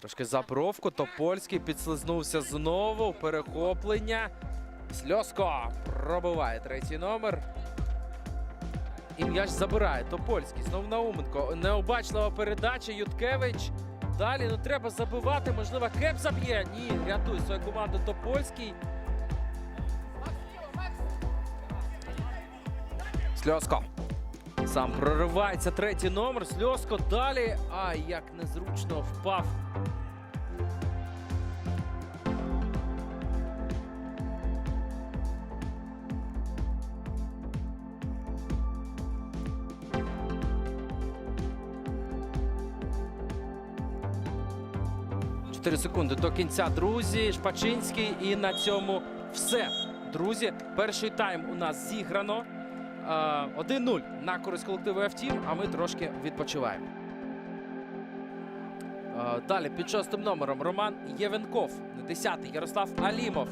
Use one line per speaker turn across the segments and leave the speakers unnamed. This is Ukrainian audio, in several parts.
Трошки за бровку. Топольський підслизнувся знову. Перехоплення. Сльоско пробиває третій номер. І м'яч забирає. Топольський. Знову Науменко. Необачлива передача. Юткевич. Далі ну треба забивати. Можливо, кеп заб'є. Ні, рятує свою команду Топольський. Сльоско. Сам проривається третій номер. Сльоско далі. Ай, як незручно впав. Чотири секунди до кінця, друзі. Шпачинський. І на цьому все. Друзі, перший тайм у нас зіграно. 1-0 на користь колективу F-Team, а ми трошки відпочиваємо. Далі під шостим номером Роман Євенков. 10-й Ярослав Алімов.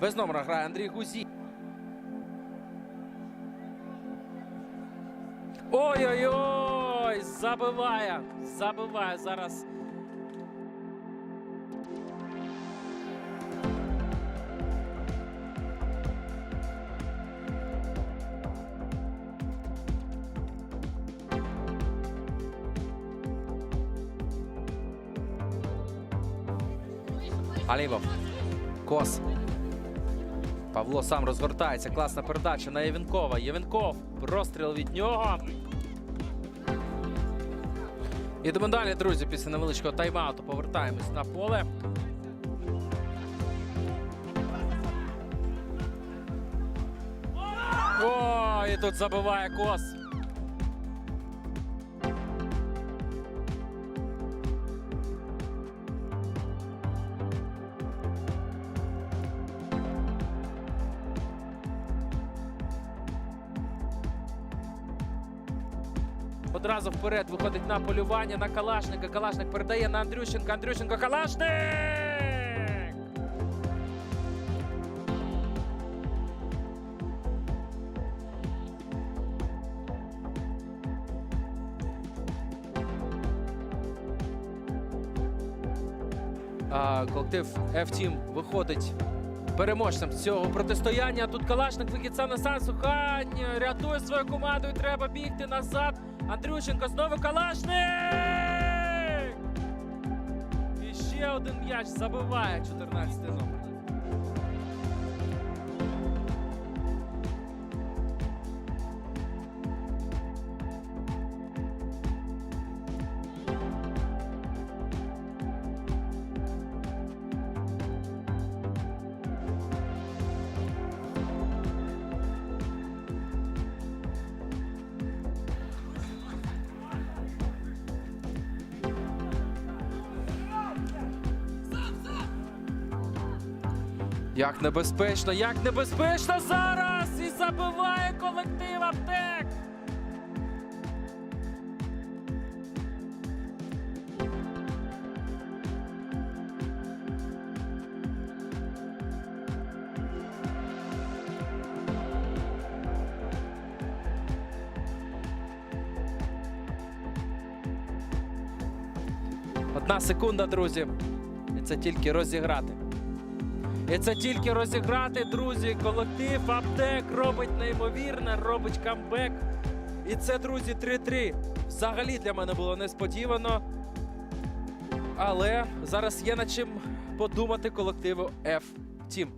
Без номера грає Андрій Гузій. Ой-ой-ой! Забиває! Забиває зараз. Алімов. Кос. Павло сам розгортається. Класна передача на Євенкова. Євенков. Простріл від нього. Ідемо далі, друзі. Після невеличкого тайм-ауту повертаємось на поле. О, і тут забиває кос. Одразу вперед виходить на полювання на Калашника. Калашник передає на Андрющенка. Андрющенко Калашник! А, колектив F-Team виходить переможцем цього протистояння. Тут Калашник викидця на сам Сухань рятує свою команду і треба бігти назад. Андрющенко знову Калашник! І ще один м'яч забиває 14 номер. Як небезпечно, як небезпечно зараз! І забиває колектив аптек! Одна секунда, друзі. І це тільки розіграти. І це тільки розіграти, друзі. Колектив Аптек робить неймовірне, робить камбек. І це, друзі, 3-3. Взагалі для мене було несподівано. Але зараз є над чим подумати колективу F-Team.